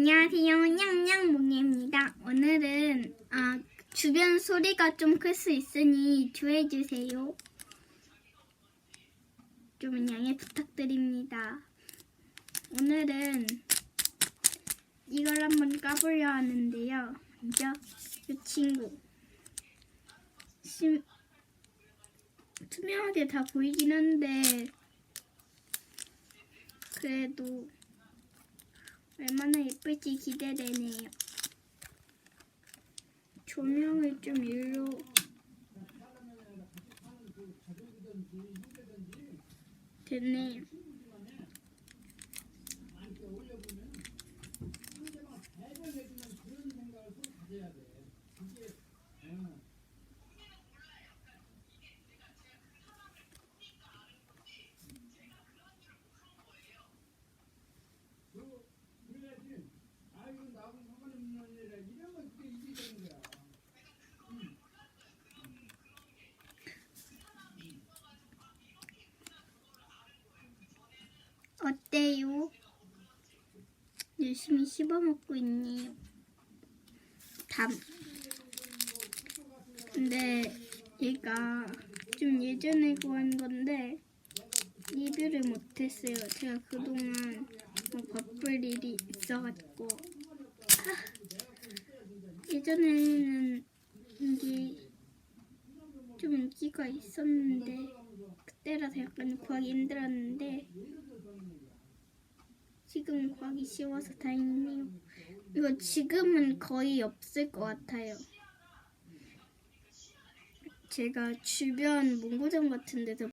안녕하세요. 냥냥몽입니다. 오늘은 아, 주변 소리가 좀 클 수 있으니 주의해 주세요. 좀 양해 부탁드립니다. 오늘은 이걸 한번 까보려 하는데요. 먼저 이 친구 심, 투명하게 다 보이긴 한데 그래도 얼마나 예쁠지 기대되네요. 조명을 좀 일로 됐네요. 어때요? 열심히 씹어먹고 있네요. 담. 근데 얘가 좀 예전에 구한 건데 리뷰를 못했어요. 제가 그동안 뭐 바쁠 일이 있어가지고 아, 예전에는 이게 좀 인기가 있었는데 그때라서 약간 구하기 힘들었는데 지금 구하기 쉬워서 다행이네요. 이거 지금은 거의 없을 것 같아요. 제가 주변 문구점 같은 데서